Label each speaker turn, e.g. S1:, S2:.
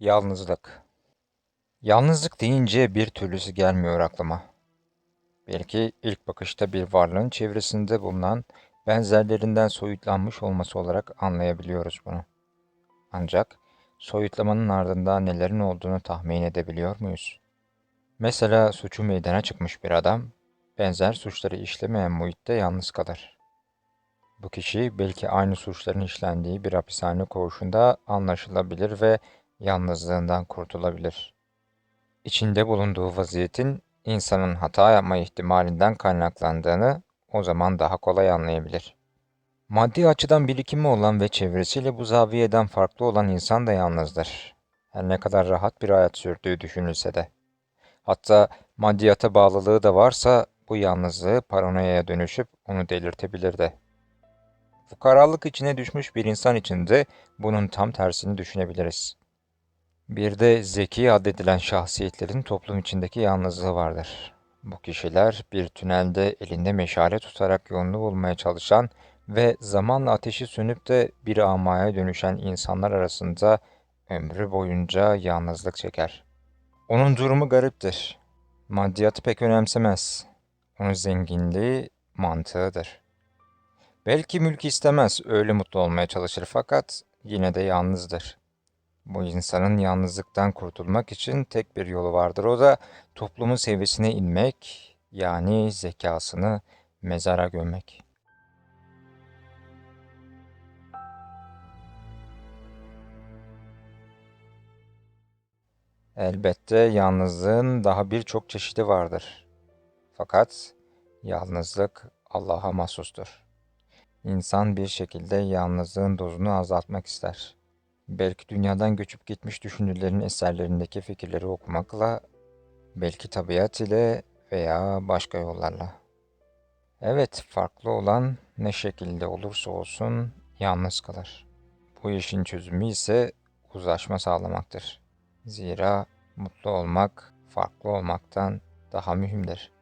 S1: Yalnızlık. Yalnızlık deyince bir türlüsü gelmiyor aklıma. Belki ilk bakışta bir varlığın çevresinde bulunan benzerlerinden soyutlanmış olması olarak anlayabiliyoruz bunu. Ancak soyutlamanın ardında nelerin olduğunu tahmin edebiliyor muyuz? Mesela suçu meydana çıkmış bir adam, benzer suçları işlemeyen muhitte yalnız kalır. Bu kişi belki aynı suçların işlendiği bir hapishane koğuşunda anlaşılabilir ve yalnızlığından kurtulabilir. İçinde bulunduğu vaziyetin insanın hata yapma ihtimalinden kaynaklandığını o zaman daha kolay anlayabilir. Maddi açıdan birikimi olan ve çevresiyle bu zaviyeden farklı olan insan da yalnızdır. Her ne kadar rahat bir hayat sürdüğü düşünülse de. Hatta maddiyata bağlılığı da varsa bu yalnızlığı paranoyaya dönüşüp onu delirtebilir de. Fukaralık içine düşmüş bir insan için de bunun tam tersini düşünebiliriz. Bir de zeki addedilen şahsiyetlerin toplum içindeki yalnızlığı vardır. Bu kişiler bir tünelde elinde meşale tutarak yolunu bulmaya çalışan ve zamanla ateşi sönüp de bir amaya dönüşen insanlar arasında ömrü boyunca yalnızlık çeker. Onun durumu gariptir. Maddiyatı pek önemsemez. Onun zenginliği mantığıdır. Belki mülk istemez, öyle mutlu olmaya çalışır fakat yine de yalnızdır. Bu insanın yalnızlıktan kurtulmak için tek bir yolu vardır. O da toplumun seviyesine inmek, yani zekasını mezara gömmek. Elbette yalnızlığın daha birçok çeşidi vardır. Fakat yalnızlık Allah'a mahsustur. İnsan bir şekilde yalnızlığın dozunu azaltmak ister. Belki dünyadan göçüp gitmiş düşünürlerin eserlerindeki fikirleri okumakla, belki tabiat ile veya başka yollarla. Evet, farklı olan ne şekilde olursa olsun yalnız kalır. Bu işin çözümü ise uzlaşma sağlamaktır. Zira mutlu olmak farklı olmaktan daha mühimdir.